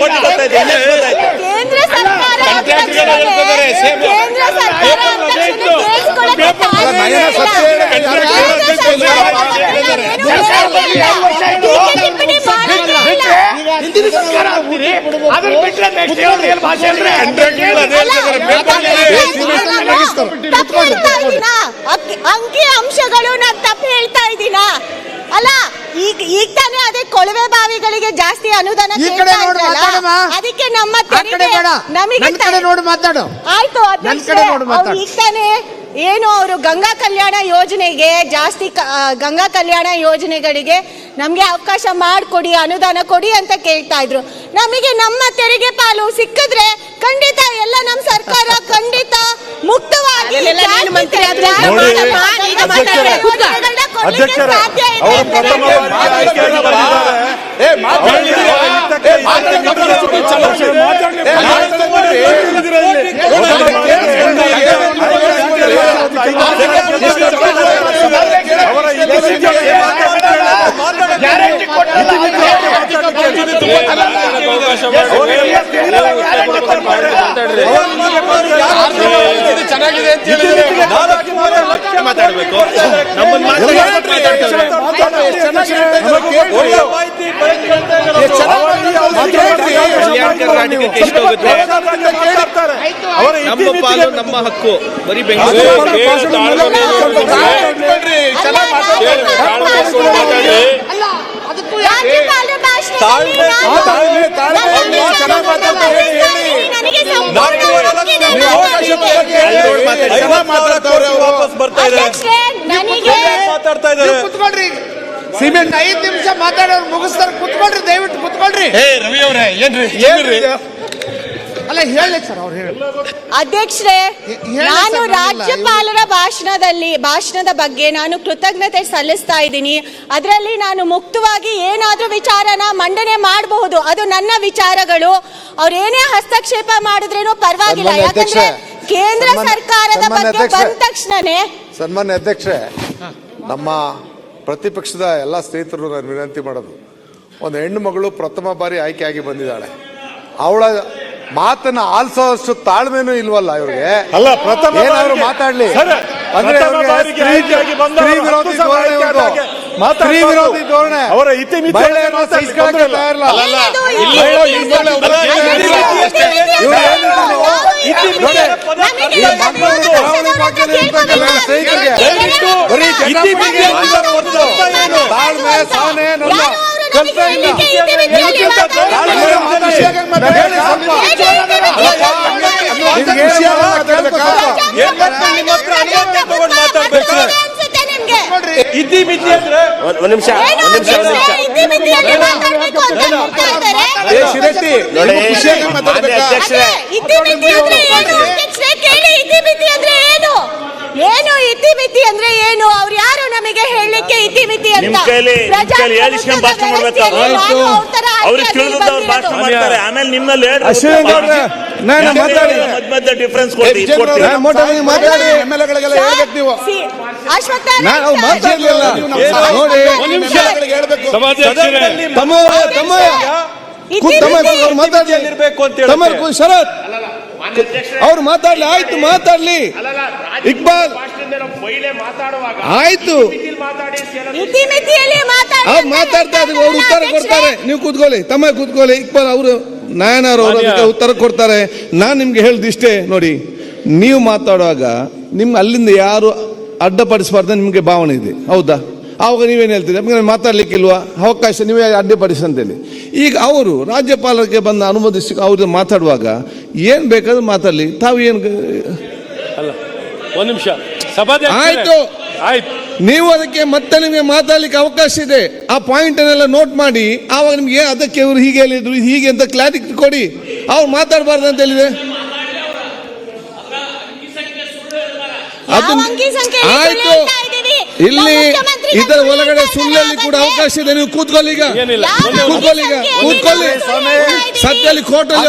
ಕೋಟಿ ಬರ್ತಾ ಇದೆ ಇಲ್ಲೇ ಹೇಳ್ಬೋದಾಯ್ತು. ಕೇಂದ್ರ ಸರ್ಕಾರ ಕಂಟೆಂಟ್ಗಳು ಅಂದ ತಕ್ಷಣ ಹೇಳ್ತಿದ್ದಾರೆ, ಸೇಮ್. ಕೇಂದ್ರ ಸರ್ಕಾರ ಅಂದ ತಕ್ಷಣ ಕೇಳಿಸ್ಕೊಳ್ಳೋಕೆ ಸಾಧ್ಯ ನಯನ ಇಲ್ಲ. ಸತ್ಯ ಹೇಳಿ. ಕೇಂದ್ರ ಸರ್ಕಾರ ಅಂದ ತಕ್ಷಣ ಏನು ಹೇಳೋದಿಲ್ಲ. ಟೀಕೆ ಟಿಪ್ಪಣಿ ಮಾಡೋದಿಲ್ಲ. ಸರ್ಕಾರ ಅಂತೀರಿ ಅದನ್ನ ಬಿಟ್ರೆ ನೆಕ್ಸ್ಟ್ ಹೇಳೋದು ಭಾಷೆ ಅಂದ್ರೆ ಅಂಕಿ ಅಂಶಗಳು ನಾನು ತಪ್ಪು ಹೇಳ್ತಾ ಇದ್ದೀನ? ಅಲ್ಲ ಈಗ ಈಗ ತಾನೇ ಅದೇ ಕೊಳವೆ ಬಾವಿಗಳಿಗೆ ಜಾಸ್ತಿ ಅನುದಾನ. ಅದಕ್ಕೆ ನಮ್ಮ ನಮಗೆ ನನ್ನ ನೋಡಿ ಮಾತಾಡು. ಆಯ್ತು ಈಗ ತಾನೇ ಏನು ಅವರು ಗಂಗಾ ಕಲ್ಯಾಣ ಯೋಜನೆಗೆ ಜಾಸ್ತಿ ಗಂಗಾ ಕಲ್ಯಾಣ ಯೋಜನೆಗಳಿಗೆ ನಮಗೆ ಅವಕಾಶ ಮಾಡಿಕೊಡಿ ಅನುದಾನ ಕೊಡಿ ಅಂತ ಕೇಳ್ತಾ ಇದ್ರು ನಮಗೆ ನಮ್ಮ ತೆರಿಗೆ ಪಾಲು ಸಿಕ್ಕಿದ್ರೆ ಖಂಡಿತ ಎಲ್ಲ ನಮ್ಮ ಸರ್ಕಾರ ಖಂಡಿತ ಮುಕ್ತವಾಗಿ ಚೆನ್ನಾಗಿದೆ ಅಂತ ಹೇಳಿದ್ರೆ ಮಾತಾಡ್ಬೇಕು. ನಮ್ಮನ್ನ ಕರ್ನಾಟಕಕ್ಕೆ ಎಷ್ಟು ಹೋಗುತ್ತೆ? ನಮ್ಮ ಪಾಲು ನಮ್ಮ ಹಕ್ಕು. ಬರೀ ಬೆಂಗಳೂರು ವಾಪಸ್ ಬರ್ತಾ ಮಾತಾಡ್ತಾ ಇದ್ದಾರೆ? ಸಿಮೆಂಟ್ ಐದು ನಿಮಿಷ ಮಾತಾಡೋರು ಮುಗಿಸ್ತಾರೆ. ಕುತ್ಕೊಳ್ರಿ ದಯವಿಟ್ಟು ಕುತ್ಕೊಳ್ರಿ. ಏ ರವಿ ಅವ್ರೆ ಏನ್ರಿ? ಏನ್ರಿ? ಅಲ್ಲ ಹೇಳಿ ಸರ್ ಅವ್ರು ಹೇಳಿ. ಅಧ್ಯಕ್ಷರೇ ನಾನು ರಾಜ್ಯಪಾಲರ ಭಾಷಣದಲ್ಲಿ ಭಾಷಣದ ಬಗ್ಗೆ ನಾನು ಕೃತಜ್ಞತೆ ಸಲ್ಲಿಸ್ತಾ ಇದ್ದೀನಿ. ಅದರಲ್ಲಿ ನಾನು ಮುಕ್ತವಾಗಿ ಏನಾದರೂ ವಿಚಾರನ ಮಂಡನೆ ಮಾಡಬಹುದು ಅದು ನನ್ನ ವಿಚಾರಗಳು. ಅವ್ರು ಏನೇ ಹಸ್ತಕ್ಷೇಪ ಮಾಡಿದ್ರೇನು ಪರವಾಗಿಲ್ಲ. ಸನ್ಮಾನ್ಯ ಯಾಕಂದ್ರೆ ಅಧ್ಯಕ್ಷೆ, ಕೇಂದ್ರ ಸನ್ಮಾನ್ಯ- ಸರ್ಕಾರದ ಸನ್ಮಾನ್ಯ ಬಗ್ಗೆ ಅಧ್ಯಕ್ಷೆ. ಬಂದ ತಕ್ಷಣನೇ ಸನ್ಮಾನ್ಯ ಅಧ್ಯಕ್ಷರೇ ನಮ್ಮ ಪ್ರತಿಪಕ್ಷದ ಎಲ್ಲ ಸ್ನೇಹಿತರು ನಾನು ವಿನಂತಿ ಮಾಡೋದು. ಒಂದು ಹೆಣ್ಣು ಮಗಳು ಪ್ರಥಮ ಬಾರಿ ಆಯ್ಕೆಯಾಗಿ ಬಂದಿದ್ದಾಳೆ. ಅವಳ ಮಾತನ್ನ ಆಲಿಸೋಷ್ಟು ತಾಳ್ಮೆನೂ ಇಲ್ವಲ್ಲ ಇವ್ರಿಗೆ ಅಲ್ಲ ಪ್ರಥಮ ಏನಾದ್ರು ಮಾತಾಡ್ಲಿ ಸರ್, ಅಂದ್ರೆ ಸ್ತ್ರೀ- ವಿರೋಧಿ ಧೋರಣೆ ಇವ್ರದ್ದು. ಸ್ತ್ರೀ ವಿರೋಧಿ ಧೋರಣೆ ಅವರ ಮಹಿಳೆಯರನ್ನ ಸಹಿಸ್ಕೊಳ್ಳಕ್ಕೆ. ತಯಾರಿಲ್ಲ. ಸ್ನೇಹಿತರಿಗೆ. ಬರೀ? ತಾಳ್ಮೆ, ಸಹನೆ, ನಲ್ಲ. ಕಲ್ಪನೆ ಇಲ್ಲ. ಇತಿ ಮಿತಿ ಅಂದ್ರೆ ಒಂದ್ ನಿಮಿಷ ಒಂದ್ ನಿಮಿಷ ಒಂದ್ ನಿಮಿಷ ಅಧ್ಯಕ್ಷರೇ, ಅಂತ ಏನು ಇತಿಮಿತಿ ಅಂದ್ರೆ ಏನು? ಅವ್ರು ಯಾರು ನಮಗೆ ಹೇಳಲಿಕ್ಕೆ ಇತಿಮಿತಿ ಅಂತ? ನಿಮ್ ಕೈಲಿ ನಿಮ್ ಕೈಲಿ ಹೇಳಿಸ್ಕೊಂಡ್ ಭಾಷಣ ಮಾಡ್ಬೇಕು ವ್ಯವಸ್ಥೆಯಲ್ಲಿ ಅವ್ರ ತರ ಅವ್ರಿಗೆ ಆಯ್ಕೆಯಾಗಿ ಭಾಷಣ ಮಾಡ್ತಾರೆ. ಆಮೇಲೆ ನಿಮ್ಮಲ್ಲಿ ಹೇಳಿ ಅಶ್ವಿನಿ ಗೌಡ್ರೆ, ನಾನು ಮಾತಾಡಿ. ಮಧ್ಯ ಮಧ್ಯ ಡಿಫ್ರೆನ್ಸ್ ಕೊಡ್ತೀವಿ ಮಾತಾಡಿ. ಹೇಳ್ಬೇಕು ನೀವು. ನಾವು ನಾರಾಯಣ ಮಾತಾಡ್ಲಿಲ್ಲ. ನೋಡಿ ಒಂದ್ ನಿಮಿಷ. ತಮ್ಮ ತಮ್ಮ ತಮ್ಮ ಅಂತ ಶರತ್. ಅವ್ರು ಮಾತಾಡ್ಲಿ ಆಯ್ತು ಮಾತಾಡ್ಲಿ. ಇಕ್ಬಾಲ್. ಆಯ್ತು. ಅವ್ರು ಮಾತಾಡ್ತಾ ಅವ್ರು ಉತ್ತರ ಕೊಡ್ತಾರೆ. ನೀವು ಕೂತ್ಕೊಳ್ಳಿ ತಮ್ಮ ಕೂತ್ಕೊಳ್ಳಿ. ಇಕ್ಬಾಲ್ ಅವರು ನಾಯನರು ಅವರು ಉತ್ತರ ಕೊಡ್ತಾರೆ. ನಾನು ನಿಮ್ಗೆ ಹೇಳ್ದು ಇಷ್ಟೇ ನೋಡಿ ನೀವು ಮಾತಾಡುವಾಗ ನಿಮ್ಗೆ ಅಲ್ಲಿಂದ ಯಾರು ಅಡ್ಡಪಡಿಸಬಾರ್ದು ನಿಮಗೆ ಭಾವನೆ ಇದೆ. ಹೌದಾ? ಆವಾಗ ನೀವೇನು ಹೇಳ್ತೀರಿ? ನಮಗೆ ಮಾತಾಡ್ಲಿಕ್ಕಿಲ್ವಾ? ಅವಕಾಶ ನೀವೇ ಅಡ್ಡಿಪಡಿಸಿ ಅಂತೇಳಿ ಈಗ ಅವರು ರಾಜ್ಯಪಾಲರಿಗೆ ಬಂದು ಅನುಮೋದಿಸಿ ಅವ್ರಿಗೆ ಮಾತಾಡುವಾಗ ಏನು ಬೇಕಾದ್ರೂ ಮಾತಾಡಲಿ. ತಾವು ಏನು ಅಲ್ಲ ಒಂದು ನಿಮಿಷ. ಸಭಾ ಆಯ್ತು. ಆಯ್ತು. ನೀವು ಅದಕ್ಕೆ ಮತ್ತೆ ನಿಮಗೆ ಮಾತಾಡಲಿಕ್ಕೆ ಅವಕಾಶ ಇದೆ. ಆ ಪಾಯಿಂಟನ್ನೆಲ್ಲ ನೋಟ್ ಮಾಡಿ. ಆವಾಗ ನಿಮ್ಗೆ ಅದಕ್ಕೆ ಇವರು ಹೀಗೆ ಹೇಳಿದ್ರು ಹೀಗೆ ಅಂತ ಕ್ಲಾರಿಟಿ ಕೊಡಿ. ಅವ್ರು ಮಾತಾಡಬಾರ್ದು ಅಂತ ಹೇಳಿದೆ ಆಯ್ತು? ಇಲ್ಲಿ ಇದರ ಒಳಗಡೆ ಸುಳ್ಳಲ್ಲಿ ಕೂಡ ಅವಕಾಶ ಇದೆ. ನೀವು ಕೂತ್ಕೊಳ್ಳಿ ಈಗ. ಕೂತ್ಕೊಳ್ಳಿ ಈಗ. ಕೂತ್ಕೊಳ್ಳಿ. ಇದ್ದೀವಿ? ಸತ್ಯಲ್ಲಿ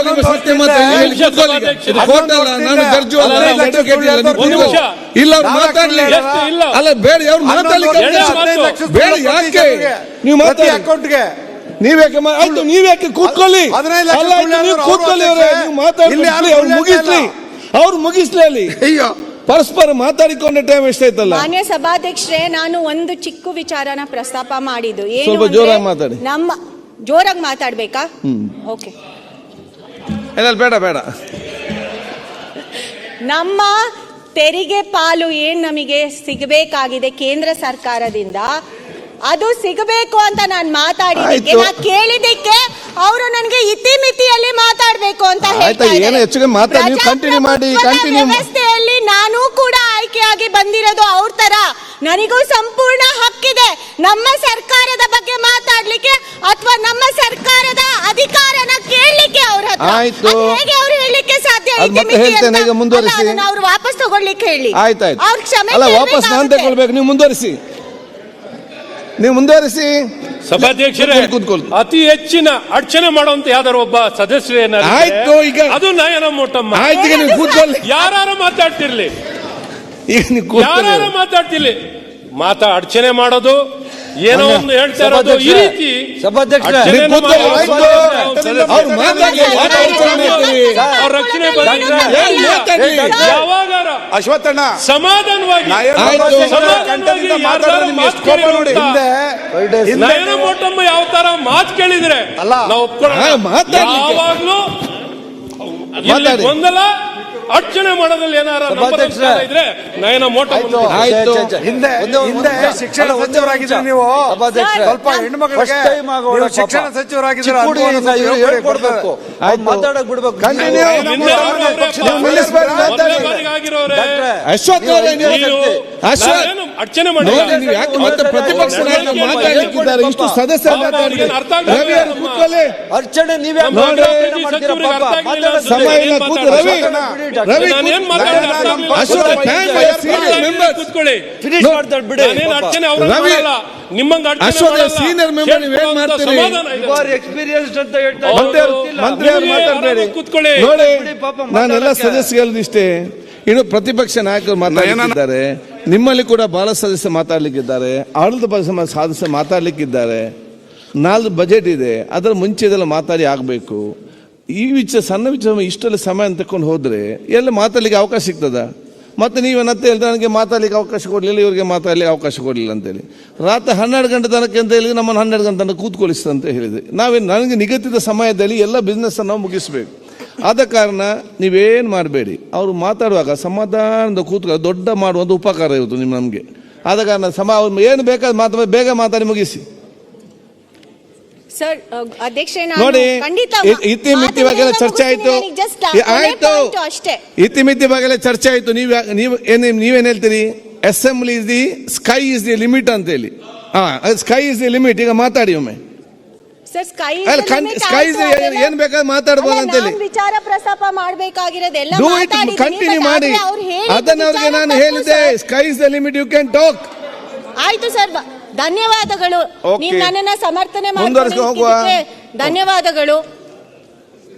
ಹೋಗಿ ಸತ್ಯ ಮಾತಾಡಿ. ಕೋರ್ಟ್ ಅಲ್ಲ ನಾನು ಜಡ್ಜು ಅಲ್ಲ ಅಲ್ಲ, ನಾನು ಇಲ್ಲ, ನೀವು. ಇಲ್ಲ ಅವ್ರು ಮಾತಾಡ್ಲಿ ಇಲ್ಲ? ಅಲ್ಲ ಬೇಡ ಅವ್ರು ಮಾತಾಡ್ಲಿಕ್ಕೆ. ಬೇಡ ಯಾಕೆ? ನೀವು ಮಾತಾಡಿ. ಅಕೌಂಟ್ಗೆ. ನೀವ್ಯಾಕೆ ಆಯ್ತು ನೀವ್ಯಾಕೆ ಕೂತ್ಕೊಳ್ಳಿ? ಅಲ್ಲ, ಆಯ್ತು, ನೀವು ಹೇಳಿದ್ರು ಕೂತ್ಕೊಳ್ಳಿ ಅವ್ರೆ. ನೀವು ಮಾತಾಡಿ ಅವ್ರು ಮುಗಿಸ್ಲಿ. ಅವ್ರು ಮುಗಿಸ್ಲಿ ಅಲ್ಲಿ. ಅಯ್ಯೋ. ಪರಸ್ಪರ ಮಾತಾಡಿಕೊಂಡ ಟೈಮ್ ಎಷ್ಟಾಯ್ತಲ್ಲ? ಮಾನ್ಯ ಸಭಾಧ್ಯಕ್ಷರೇ ನಾನು ಒಂದು ಚಿಕ್ಕ ವಿಚಾರನ ಪ್ರಸ್ತಾಪ ಮಾಡಿದ್ದು. ಏನು ಸ್ವಲ್ಪ ಅಂದ್ರೆ ಜೋರಾಗಿ ಮಾತಾಡಿ. ನಮ್ಮ ಜೋರಾಗಿ ಮಾತಾಡ್ಬೇಕಾ? ಓಕೆ. ಇಲ್ಲ ಬೇಡ ಬೇಡ. ನಮ್ಮ ತೆರಿಗೆ ಪಾಲು ಏನ್ ನಮಗೆ ಸಿಗಬೇಕಾಗಿದೆ ಕೇಂದ್ರ ಸರ್ಕಾರದಿಂದ? ಅದು ಸಿಗಬೇಕು ಅಂತ ನಾನು ಮಾತಾಡಿದ್ದಕ್ಕೆ ನಾ ಕೇಳಿದ್ದಕ್ಕೆ ಅವರು ನನಗೆ ಇತಿಮಿತಿಯಲ್ಲಿ ಮಾತಾಡಬೇಕು ಅಂತ ಆಯ್ತಾ, ಹೇಳ್ತಾ ಏನು. ಹೆಚ್ಚಿಗೆ ಮಾತಾಡಿ, ನೀವು ಕಂಟಿನ್ಯೂ ಮಾಡಿ, ಪ್ರಜಾಪ್ರಭುತ್ವದ continue ವ್ಯವಸ್ಥೆಯಲ್ಲಿ ನಾನು ಕೂಡ ಆಯ್ಕೆಯಾಗಿ ಬಂದಿರೋದು ಅವ್ರ ತರ ನನಗೂ ಸಂಪೂರ್ಣ ಹಕ್ಕಿದೆ ನಮ್ಮ ಸರ್ಕಾರದ ಬಗ್ಗೆ ಮಾತಾಡ್ಲಿಕ್ಕೆ ಅಥವಾ ನಮ್ಮ ಸರ್ಕಾರದ ಅಧಿಕಾರನ ಕೇಳಲಿಕ್ಕೆ ಅವ್ರ ಹತ್ರ ಆಯ್ತು. ಅದ್ ಹೇಗೆ ಅವ್ರು ಹೇಳಲಿಕ್ಕೆ ಸಾಧ್ಯ ಅದ್ ಮತ್ತೆ ಇತಿಮಿತಿ ಹೇಳ್ತೇನೆ, ಅಂತ? ಈಗ ಮುಂದುವರಿಸಿ. ಅಲ್ಲ, ಅದನ್ನ ಅವ್ರು ವಾಪಸ್ ತಗೊಳ್ಲಿಕ್ಕೆ ಹೇಳಿ ಆಯ್ತಾಯ್ತು ಅವ್ರ ಕ್ಷಮೆ ಅಲ್ಲ ವಾಪಸ್ ನಾನು ಕೇಳ್ಬೇಕಾಗುತ್ತೆ. ತಗೊಳ್ಬೇಕು ನೀವು ಮುಂದುವರಿಸಿ ನೀವು ಮುಂದುವರಿಸಿ. ಸಭಾಧ್ಯಕ್ಷರೇ. ಅತಿ ಹೆಚ್ಚಿನ ಅಡಚಣೆ ಮಾಡುವಂತ ಯಾವ್ದಾರು ಒಬ್ಬ ಸದಸ್ಯರು ಏನಾದ್ರು ಆಯ್ತು, ಈಗ- ಅದು ನಯನ ಮೋಟಮ್ಮ. ಆಯ್ತು ಈಗ ನೀವು ಕೂತ್ಕೊಳ್ಳಿ. ಯಾರು ಮಾತಾಡ್ತಿರ್ಲಿ. ಈಗ ನೀವು ಯಾರು ಮಾತಾಡ್ತಿರ್ಲಿ. ಮಾತಾ ಅಡಚಣೆ ಮಾಡೋದು ಏನೋ ಒಂದು ಹೇಳ್ತಾ ಇರೋದು ಈ ರೀತಿ. ರಕ್ಷಣೆ? ಯಾವಾಗಾರ ಅಶ್ವತ್ಥಣ್ಣ ಸಮಾಧಾನವಾಗಿ ಮೋಟಮ್ಮ ಯಾವ ತರ ಮಾತು ಕೇಳಿದ್ರೆ ಅಲ್ಲ. ನಾವು. ಯಾವಾಗ್ಲೂ ಒಂದಲ್ಲ ಗೊಂದಲ ಅರ್ಚನೆ ಮಾಡೋದ್ರಲ್ಲಿ ಏನಾರ. ಇದ್ರೆ ನಯನ ಆಯ್ತು. ಹಿಂದೆ ಹಿಂದೆ ಶಿಕ್ಷಣ ಸಚಿವರಾಗಿದ್ರೆ ನೀವು. ಸ್ವಲ್ಪ ಹೆಣ್ಮಕ್ಳಿಗೆ ಶಿಕ್ಷಣ ಸಚಿವರಾಗಿದ್ರೆ ಮಾತಾಡಕ್ ಬಿಡ್ಬೇಕು. ಅಶ್ವಥ್ ಅಶ್ವಥ್ ಅರ್ಚನೆ ನೋಡಿ ನೀವು ಯಾಕೆ ಮತ್ತೆ ಪ್ರತಿಪಕ್ಷ ನಾಯಕ ಇಷ್ಟು ಸದಸ್ಯರು ಮಾತಾಡಿದ್ದಾರೆ ಅರ್ಚನೆ ನೀವೇ. ಸಮಯ ಕೂತು ರವಿ. ಕೂತ್ಕೊಳ್ಳಿ? ನಿಮ್ಮಂಗ ಮಾಡ್ತೀರಿ? ಅಂತ ಹೇಳ್ತಾ. ಮಂತ್ರಿ ಕೂತ್ಕೊಳ್ಳಿ. ನೋಡಿ ನಾನೆಲ್ಲ. ಸದಸ್ಯ ಹೇಳಿದಿಷ್ಟೇ ಇನ್ನು ಪ್ರತಿಪಕ್ಷ ನಾಯಕರು ಮಾತಾಡಲಿಕ್ಕಿದ್ದಾರೆ. ನಿಮ್ಮಲ್ಲಿ ಕೂಡ ಬಾಲ ಸದಸ್ಯ ಮಾತಾಡ್ಲಿಕ್ಕಿದ್ದಾರೆ. ಆಡಳಿತ ಪಕ್ಷ ಮ- ಸದಸ್ಯ ಮಾತಾಡ್ಲಿಕ್ಕಿದ್ದಾರೆ. ನಾಲ್ಕು ಬಜೆಟ್ ಇದೆ. ಅದರ ಮುಂಚೆದೆಲ್ಲ ಮಾತಾಡಿ ಆಗಬೇಕು. ಈ ವಿಚಾರ, ಸಣ್ಣ ವಿಚಾರ, ಇಷ್ಟೆಲ್ಲ ಸಮಯ ತಕೊಂಡು ಹೋದರೆ ಎಲ್ಲ ಮಾತಾಡಲಿಕ್ಕೆ ಅವಕಾಶ ಸಿಗ್ತದ? ಮತ್ತು ನೀವೇನಂತ ಹೇಳಿದ್ರೆ ನನಗೆ ಮಾತಾಡಲಿಕ್ಕೆ ಅವಕಾಶ ಕೊಡಲಿಲ್ಲ ಇವರಿಗೆ ಮಾತಾಡಲಿಕ್ಕೆ ಅವಕಾಶ ಕೊಡಲಿಲ್ಲ ಅಂತೇಳಿ ರಾತ್ರಿ ಹನ್ನೆರಡು ಗಂಟೆ ತನಕ ಅಂತ ಹೇಳಿ ನಮ್ಮನ್ನು ಹನ್ನೆರಡು ಗಂಟೆ ತನಕ ಕೂತ್ಕೊಳಿಸ್ತು ಅಂತ ಹೇಳಿದೆ. ನಾವೇನು, ನನಗೆ ನಿಗದಿತ ಸಮಯದಲ್ಲಿ ಎಲ್ಲ ಬಿಸ್ನೆಸ್ಸನ್ನು ನಾವು ಮುಗಿಸ್ಬೇಕು. ಆದ ಕಾರಣ ನೀವೇನು ಮಾಡಬೇಡಿ. ಅವರು ಮಾತಾಡುವಾಗ ಸಮಾಧಾನದ ಕೂತ್ಕೊಂಡು ದೊಡ್ಡ ಮಾಡುವಂಥ ಉಪಕಾರ ಇರುತ್ತೆ ನಿಮ್ಮ ನಮಗೆ. ಆದ ಕಾರಣ ಸಮ ಏನು ಬೇಕಾದ ಮಾತಾಡ ಬೇಗ ಮಾತಾಡಿ ಮುಗಿಸಿ. ಸರ್ ಅಧ್ಯಕ್ಷರೇ ನೋಡಿ ಖಂಡಿತ ಇ- ಇತಿಮಿತಿ ಬಗ್ಗೆ ಚರ್ಚೆ ಆಯ್ತು. ಆಯ್ತು. ಇತಿಮಿತಿ ಬಗ್ಗೆ ಚರ್ಚೆ ಆಯ್ತು. ನೀವು ನೀವು ಏನು ನೀವೇನು ಹೇಳ್ತೀರಿ? Assembly is the sky is the limit ಅಂತ ಹೇಳಿ. ಹಾ ಸ್ಕೈ ಇಸ್ ದಿ ಲಿಮಿಟ್ ಈಗ ಮಾತಾಡಿ ಒಮ್ಮೆ. ಏನ್- ಬೇಕಾದ್ರೆ ಮಾತಾಡ್ಬೋದು. ವಿಚಾರ ಪ್ರಸ್ತಾಪ ಮಾಡ್ಬೇಕಾಗಿರೋದೆಲ್ಲ ಡೂ ಇಟ್ ಕಂಟಿನ್ಯೂ ಮಾಡಿ. ಅದನ್ನ ಅವ್ರಿಗೆ ನಾನು ಹೇಳಿದೆ sky is the limit you can talk ಆಯ್ತು ಸರ್ ಬ- ಧನ್ಯವಾದಗಳು. ನೀವು ನನ್ನನ್ನ ಸಮರ್ಥನೆ ಮಾಡಿ ಹೋಗುವ. ಧನ್ಯವಾದಗಳು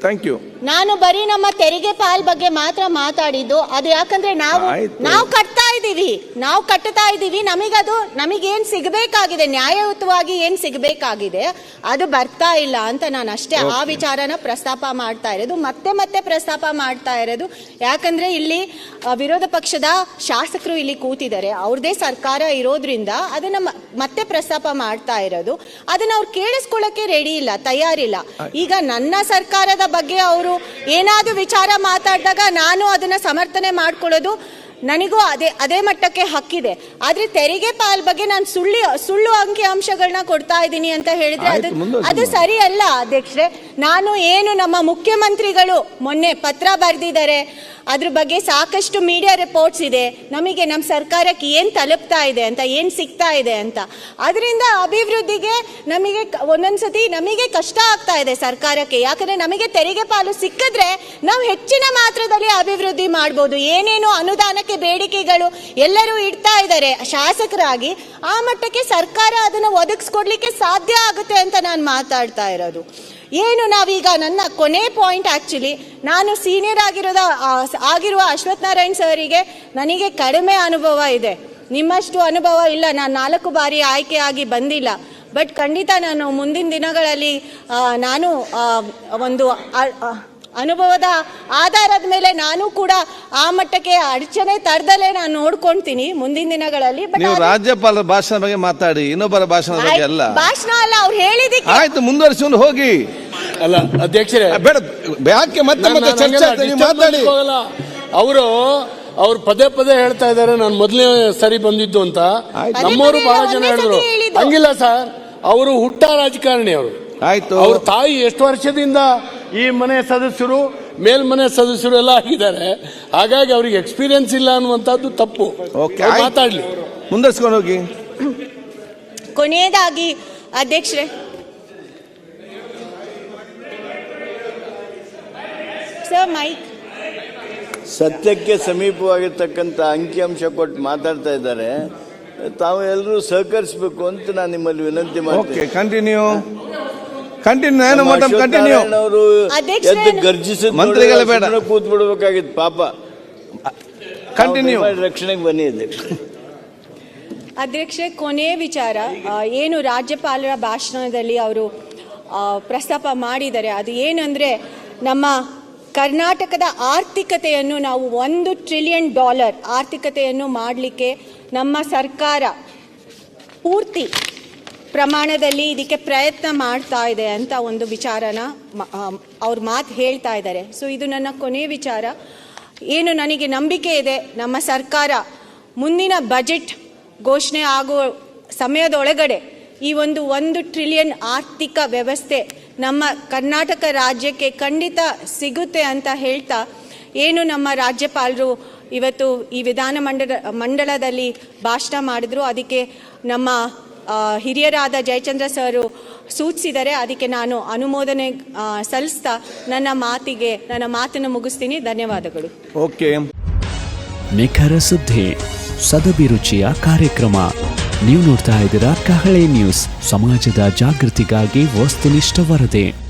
ಥ್ಯಾಂಕ್ ಯು ನಾನು ಬರೀ ನಮ್ಮ ತೆರಿಗೆ ಪಾಲ್ ಬಗ್ಗೆ ಮಾತ್ರ ಮಾತಾಡಿದ್ದು. ಅದು ಯಾಕಂದ್ರೆ ನಾವು ನಾವು ಕಟ್ತಾ ಇದ್ದೀವಿ. ನಾವು ಕಟ್ತಾ ಇದ್ದೀವಿ. ನಮಗದು ನಮಗೇನ್ ಸಿಗಬೇಕಾಗಿದೆ? ನ್ಯಾಯಯುತವಾಗಿ ಏನ್ ಸಿಗಬೇಕಾಗಿದೆ? ಅದು ಬರ್ತಾ ಇಲ್ಲ ಅಂತ ನಾನು ಅಷ್ಟೇ ಆ ವಿಚಾರನ ಪ್ರಸ್ತಾಪ ಮಾಡ್ತಾ ಇರೋದು. ಮತ್ತೆ ಮತ್ತೆ ಪ್ರಸ್ತಾಪ ಮಾಡ್ತಾ ಇರೋದು. ಯಾಕಂದ್ರೆ ಇಲ್ಲಿ ವಿರೋಧ ಪಕ್ಷದ ಶಾಸಕರು ಇಲ್ಲಿ ಕೂತಿದ್ದಾರೆ. ಅವ್ರದೇ ಸರ್ಕಾರ ಇರೋದ್ರಿಂದ ಅದನ್ನ ಮತ್ತೆ ಪ್ರಸ್ತಾಪ ಮಾಡ್ತಾ ಇರೋದು. ಅದನ್ನ ಅವ್ರು ಕೇಳಿಸ್ಕೊಳ್ಳಕ್ಕೆ ರೆಡಿ ಇಲ್ಲ ತಯಾರಿಲ್ಲ. ಈಗ ನನ್ನ ಸರ್ಕಾರದ ಬಗ್ಗೆ ಅವರು ಏನಾದ್ರೂ ವಿಚಾರ ಮಾತಾಡಿದಾಗ ನಾನು ಅದನ್ನ ಸಮರ್ಥನೆ ಮಾಡ್ಕೊಳ್ಳೋದು. ನನಗೂ ಅದೇ ಅದೇ ಮಟ್ಟಕ್ಕೆ ಹಕ್ಕಿದೆ. ಆದ್ರೆ ತೆರಿಗೆ ಪಾಲ್ ಬಗ್ಗೆ ನಾನು ಸುಳ್ಳು ಸುಳ್ಳು ಅಂಕಿ ಅಂಶಗಳನ್ನ ಕೊಡ್ತಾ ಇದ್ದೀನಿ ಅಂತ ಹೇಳಿದ್ರೆ ಅದು ಅದು ಸರಿ ಅಲ್ಲ ಅಧ್ಯಕ್ಷರೇ. ನಾನು ಏನು ನಮ್ಮ ಮುಖ್ಯಮಂತ್ರಿಗಳು ಮೊನ್ನೆ ಪತ್ರ ಬರೆದಿದ್ದಾರೆ ಅದ್ರ ಬಗ್ಗೆ ಸಾಕಷ್ಟು ಮೀಡಿಯಾ ರಿಪೋರ್ಟ್ಸ್ ಇದೆ. ನಮಗೆ ನಮ್ಮ ಸರ್ಕಾರಕ್ಕೆ ಏನು ತಲುಪ್ತಾ ಇದೆ ಅಂತ ಏನು ಸಿಗ್ತಾ ಇದೆ ಅಂತ. ಅದರಿಂದ ಅಭಿವೃದ್ಧಿಗೆ ನಮಗೆ ಒಂದೊಂದ್ಸತಿ ನಮಗೆ ಕಷ್ಟ ಆಗ್ತಾ ಇದೆ ಸರ್ಕಾರಕ್ಕೆ. ಯಾಕಂದ್ರೆ ನಮಗೆ ತೆರಿಗೆ ಪಾಲು ಸಿಕ್ಕಿದ್ರೆ ನಾವು ಹೆಚ್ಚಿನ ಮಾತ್ರದಲ್ಲಿ ಅಭಿವೃದ್ಧಿ ಮಾಡ್ಬೋದು. ಏನೇನು ಅನುದಾನಕ್ಕೆ ಬೇಡಿಕೆಗಳು ಎಲ್ಲರೂ ಇಡ್ತಾ ಇದ್ದಾರೆ. ಶಾಸಕರಾಗಿ ಆ ಮಟ್ಟಕ್ಕೆ ಸರ್ಕಾರ ಅದನ್ನು ಒದಗಿಸ್ಕೊಡ್ಲಿಕ್ಕೆ ಸಾಧ್ಯ ಆಗುತ್ತೆ ಅಂತ ನಾನು ಮಾತಾಡ್ತಾ ಇರೋದು. ಏನು ನಾವೀಗ ನನ್ನ ಕೊನೆ ಪಾಯಿಂಟ್ ಆ್ಯಕ್ಚುಲಿ ನಾನು ಸೀನಿಯರ್ ಆಗಿರೋದ ಆಗಿರುವ ಅಶ್ವಥ್ ನಾರಾಯಣ್ ಸರಿಗೆ ನನಗೆ ಕಡಿಮೆ ಅನುಭವ ಇದೆ. ನಿಮ್ಮಷ್ಟು ಅನುಭವ ಇಲ್ಲ. ನಾನು ನಾಲ್ಕು ಬಾರಿ ಆಯ್ಕೆಯಾಗಿ ಬಂದಿಲ್ಲ. ಬಟ್ ಖಂಡಿತ ನಾನು ಮುಂದಿನ ದಿನಗಳಲ್ಲಿ ನಾನು ಒಂದು ಅನುಭವದ ಆಧಾರದ ಮೇಲೆ ನಾನು ಕೂಡ ಆ ಮಟ್ಟಕ್ಕೆ ಅಡಚಣೆ ತರದಲ್ಲೇ ನಾನು ನೋಡ್ಕೊಳ್ತೀನಿ ಮುಂದಿನ ದಿನಗಳಲ್ಲಿ ಬಟ್ ನೀವು ರಾಜ್ಯಪಾಲರ ಭಾಷಣ ಬಗ್ಗೆ ಮಾತಾಡಿ ಇನ್ನೊಬ್ಬರ ಭಾಷಣದ ಬಗ್ಗೆ ಅಲ್ಲ. ಭಾಷಣ ಅಲ್ಲ ಅವ್ರು ಹೇಳಿದಕ್ಕೆ. ಆಯ್ತು ಮುಂದುವರಿಸಿಕೊಂಡು ಹೋಗಿ. ಅಲ್ಲ ಅಧ್ಯಕ್ಷರೇ ಬೇಡ ಯಾಕೆ ಮತ್ತೆ ಮತ್ತೆ ಚರ್ಚೆ ಆಗ್ತದೆ? ನೀವು ಮಾತಾಡಿ. ಅವರು ಅವ್ರು ಪದೇ ಪದೇ ಹೇಳ್ತಾ ಇದ್ದಾರೆ ನಾನು ಮೊದಲನೇ ಸರಿ ಬಂದಿದ್ದು ಅಂತ. ಆಯ್ತು. ನಮ್ಮವರು ಬಹಳ ಜನ ಒಂದೇ ಹೇಳಿದ್ರು ಹೇಳಿದ್ದು. ಹಂಗಿಲ್ಲ ಸರ್. ಅವರು ಹುಟ್ಟ ರಾಜಕಾರಣಿ ಅವರು. ಆಯ್ತು. ಅವ್ರ ತಾಯಿ ಎಷ್ಟು ವರ್ಷದಿಂದ ಈ ಮನೆ ಸದಸ್ಯರು ಮೇಲ್ಮನೆ ಸದಸ್ಯರು ಎಲ್ಲ ಆಗಿದ್ದಾರೆ. ಹಾಗಾಗಿ ಅವ್ರಿಗೆ ಎಕ್ಸ್ಪೀರಿಯನ್ಸ್ ಇಲ್ಲ ಅನ್ನುವಂಥದ್ದು ತಪ್ಪು. ಓಕೆ ಅವ್ರು. ಮಾತಾಡ್ಲಿ. ಮುಂದರ್ಸ್ಕೊಂಡು ಹೋಗಿ. ಕೊನೆಯದಾಗಿ ಅಧ್ಯಕ್ಷರೇ. ಸರ್ ಮೈಕ್ ಸತ್ಯಕ್ಕೆ ಸಮೀಪವಾಗಿರ್ತಕ್ಕಂಥ ಅಂಕಿಅಂಶ ಕೊಟ್ಟು ಮಾತಾಡ್ತಾ ಇದ್ದಾರೆ. ತಾವು ಎಲ್ಲರೂ ಸಹಕರಿಸಬೇಕು ಅಂತ ನಾನು ನಿಮ್ಮಲ್ಲಿ ವಿನಂತಿ ಓಕೆ ಮಾಡ್ತೀನಿ ಕಂಟಿನ್ಯೂ ಕಂಟಿನ್ಯೂ ಏನು ಮೇಡಮ್ ಕಂಟಿನ್ಯೂ ಅವರು ಅಧ್ಯಕ್ಷರೇ, ಎದ್ದು ಗರ್ಜಿಸಿದ ಮಂತ್ರಿಗಳ ಬೇಡ. ಕೂತ್ ಬಿಡ್ಬೇಕಾಗಿತ್ತು ಪಾಪ. ಕಂಟಿನ್ಯೂ ರಕ್ಷಣೆಗೆ ಬನ್ನಿ ಅಧ್ಯಕ್ಷ ಅಧ್ಯಕ್ಷೆ ಕೊನೆಯ ವಿಚಾರ ಆ, ಏನು ರಾಜ್ಯಪಾಲರ ಭಾಷಣದಲ್ಲಿ ಅವರು ಆ, ಪ್ರಸ್ತಾಪ ಮಾಡಿದ್ದಾರೆ ಅದು ಏನಂದ್ರೆ ನಮ್ಮ ಕರ್ನಾಟಕದ ಆರ್ಥಿಕತೆಯನ್ನು ನಾವು ಒಂದು ಟ್ರಿಲಿಯನ್ ಡಾಲರ್ ಆರ್ಥಿಕತೆಯನ್ನು ಮಾಡಲಿಕ್ಕೆ ನಮ್ಮ ಸರ್ಕಾರ ಪೂರ್ತಿ ಪ್ರಮಾಣದಲ್ಲಿ ಇದಕ್ಕೆ ಪ್ರಯತ್ನ ಮಾಡ್ತಾ ಇದೆ ಅಂತ ಒಂದು ವಿಚಾರನ ಅವ್ರ ಮಾತು ಹೇಳ್ತಾ ಇದ್ದಾರೆ. ಸೊ ಇದು ನನ್ನ ಕೊನೆ ವಿಚಾರ. ಏನು ನನಗೆ ನಂಬಿಕೆ ಇದೆ, ನಮ್ಮ ಸರ್ಕಾರ ಮುಂದಿನ ಬಜೆಟ್ ಘೋಷಣೆ ಆಗುವ ಸಮಯದೊಳಗಡೆ ಈ ಒಂದು ಒಂದು ಟ್ರಿಲಿಯನ್ ಆರ್ಥಿಕ ವ್ಯವಸ್ಥೆ ನಮ್ಮ ಕರ್ನಾಟಕ ರಾಜ್ಯಕ್ಕೆ ಖಂಡಿತ ಸಿಗುತ್ತೆ ಅಂತ ಹೇಳ್ತಾ, ಏನು ನಮ್ಮ ರಾಜ್ಯಪಾಲರು ಇವತ್ತು ಈ ವಿಧಾನ ಮಂಡಲ, ಮಂಡಲದಲ್ಲಿ ಭಾಷಣ ಮಾಡಿದ್ರು, ಅದಕ್ಕೆ ನಮ್ಮ ಹಿರಿಯರಾದ ಜಯಚಂದ್ರ ಸರ್ ಸೂಚಿಸಿದರೆ ಅದಕ್ಕೆ ನಾನು ಅನುಮೋದನೆ ಸಲ್ಲಿಸ್ತಾ ನನ್ನ ಮಾತಿಗೆ ನನ್ನ ಮಾತನ್ನು ಮುಗಿಸ್ತೀನಿ. ಧನ್ಯವಾದಗಳು. ಓಕೆ. ನಿಖರ ಸುದ್ದಿ ಸದಭಿರುಚಿಯ ಕಾರ್ಯಕ್ರಮ. ನೀವು ನೋಡ್ತಾ ಇದ್ದೀರಾ ಕಹಳೆ ನ್ಯೂಸ್. ಸಮಾಜದ ಜಾಗೃತಿಗಾಗಿ ವಸ್ತುನಿಷ್ಠ ವರದಿ.